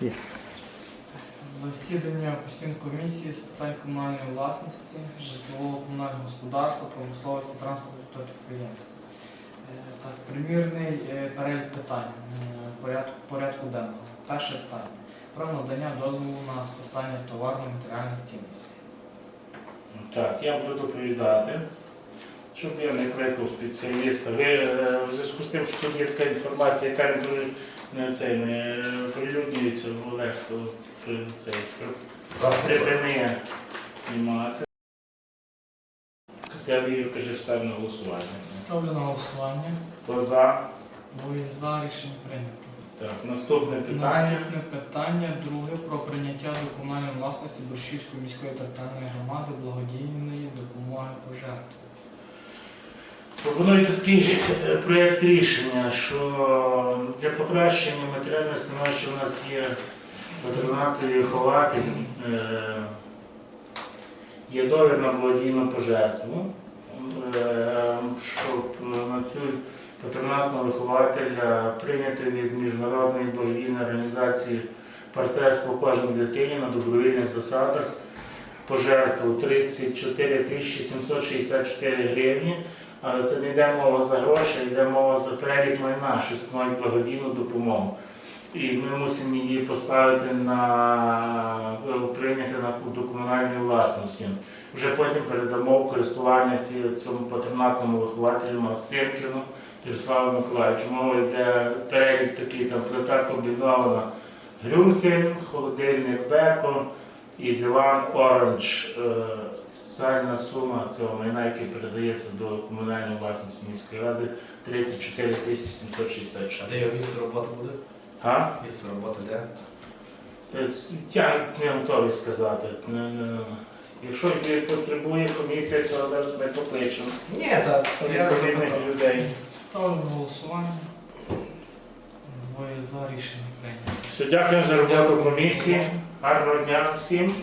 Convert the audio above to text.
є. Засідання постійної комісії з питань комунальної власності, житлового комунального господарства, промисловості, транспорту та підприємств. Е, Так, примірний е, перелік питань е, порядку, порядку денного. Перше питання. Про надання дозволу на списання товарно-матеріальних цінностей. Так, я буду доповідати, щоб я не кликав спеціаліста. Ви е, в зв'язку з тим, що тут є така інформація, яка не, це, не прилюднюється в Олег, то при- цей, припини знімати. Я вірю, каже, ставлю на голосування. Ставлю на голосування. Хто за? Двоє за рішення прийнято. Так, наступне питання. Наступне питання, друге, про прийняття до комунальної власності Борщівської міської територіальної громади благодійної допомоги пожертв. Пропонується такий е, проєкт рішення, що для покращення матеріального становища у нас є патронати ховати, є довір на благодійну пожертву, е, щоб на цю патронатного вихователя прийняти від міжнародної благодійної організації партнерство кожній дитині на добровільних засадах пожертву 34 тисячі 764 гривні. Але це не йде мова за гроші, йде мова за перелік майна, що становить благодійну допомогу. І ми мусимо її поставити на прийняти на до комунальної власності. Вже потім передамо в користування цьому патронатному вихователю Максимкіну Ярославу Миколаївичу. Мова йде перелік такий, там плита комбінована Грюнхель, холодильник Беко і диван Оранж. Е, Загальна сума цього майна, який передається до комунальної власності міської ради 34 тисячі 766. Де його місце роботи буде? А? Місце роботи де? Е, Я не готовий сказати. Не- не- Якщо потребує комісія, цього зараз ми покличемо. Ні, так. Відповідних людей. Ставлю на голосування. За рішення прийнято. Все, дякую за роботу комісії. Гарного дня всім.